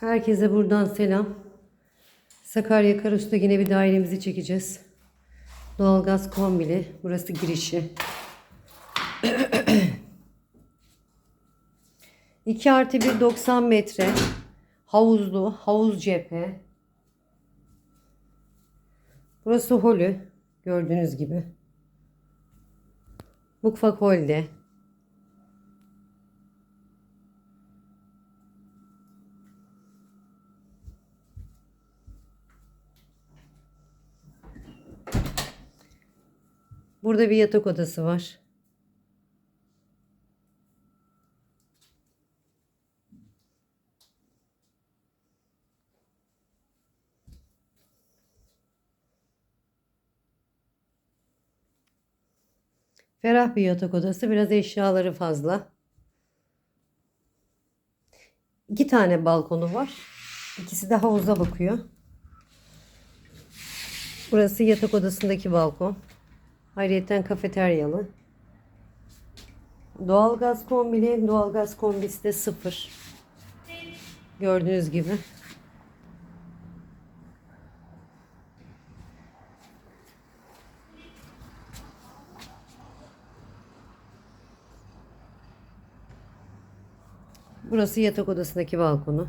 Herkese buradan selam. Sakarya Karasu'da yine bir dairemizi çekeceğiz. Doğalgaz kombili. Burası girişi. 2 artı 1 90 metre. Havuzlu. Havuz cephe. Burası holü. Gördüğünüz gibi. Mutfak holde. Burada bir yatak odası var. Ferah bir yatak odası. Biraz eşyaları fazla. İki tane balkonu var. İkisi de havuza bakıyor. Burası yatak odasındaki balkon. Ayrıyeten kafeteryalı. Doğalgaz kombili, doğalgaz kombisi de sıfır. Gördüğünüz gibi. Burası yatak odasındaki balkonu.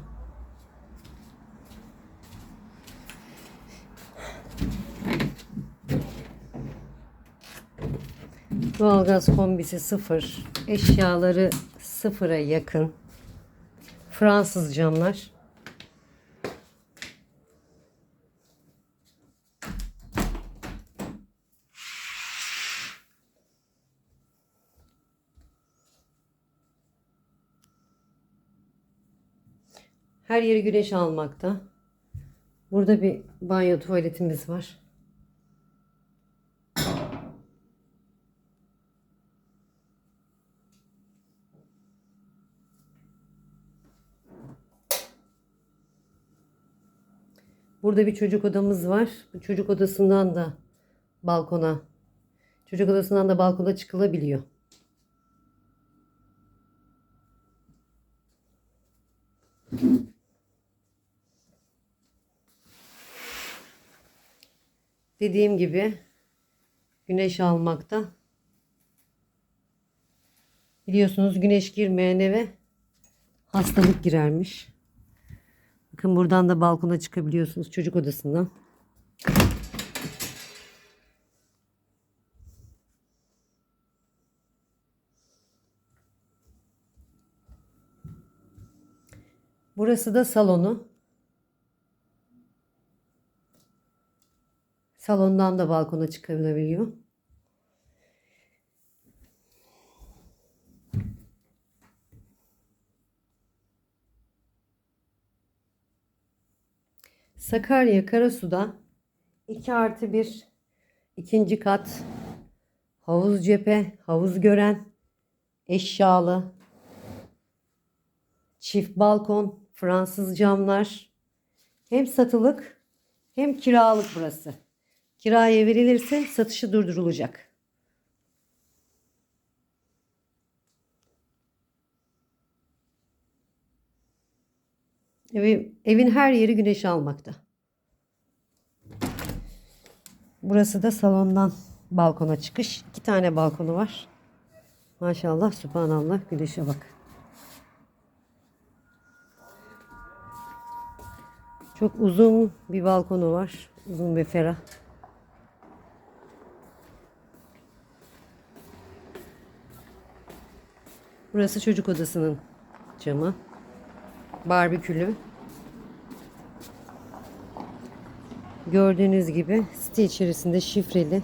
Doğalgaz kombisi sıfır. Eşyaları sıfıra yakın. Fransız camlar. Her yeri güneş almakta. Burada bir banyo tuvaletimiz var. Burada bir çocuk odamız var. Bu çocuk odasından da balkona, çocuk odasından da balkona çıkılabiliyor. Dediğim gibi güneş almakta. Biliyorsunuz güneş girmeyen eve hastalık girermiş. Bakın buradan da balkona çıkabiliyorsunuz çocuk odasından. Burası da salonu. Salondan da balkona çıkabiliyor. Sakarya Karasu'da 2 artı 1 ikinci kat havuz cephe, havuz gören, eşyalı, çift balkon, Fransız camlar. Hem satılık hem kiralık burası. Kiraya verilirse satışı durdurulacak. Evi, evin her yeri güneş almakta. Burası da salondan balkona çıkış. İki tane balkonu var. Maşallah, subhanallah, güneşe bak. Çok uzun bir balkonu var. Uzun ve ferah. Burası çocuk odasının camı. Barbekülü. Gördüğünüz gibi site içerisinde şifreli.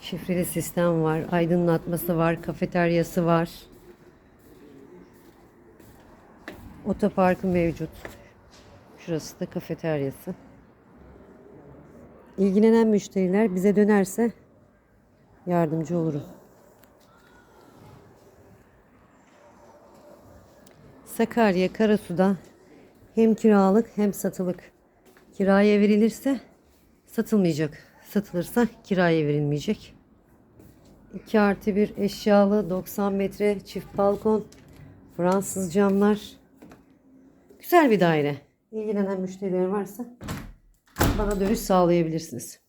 Şifreli sistem var. Aydınlatması var. Kafeteryası var. Otoparkı mevcut. Şurası da kafeteryası. İlgilenen müşteriler bize dönerse yardımcı olurum. Sakarya Karasu'da hem kiralık hem satılık. Kiraya verilirse satılmayacak. Satılırsa kiraya verilmeyecek. 2 artı 1 eşyalı 90 metre çift balkon Fransız camlar. Güzel bir daire. İlgilenen müşteriler varsa bana dönüş sağlayabilirsiniz.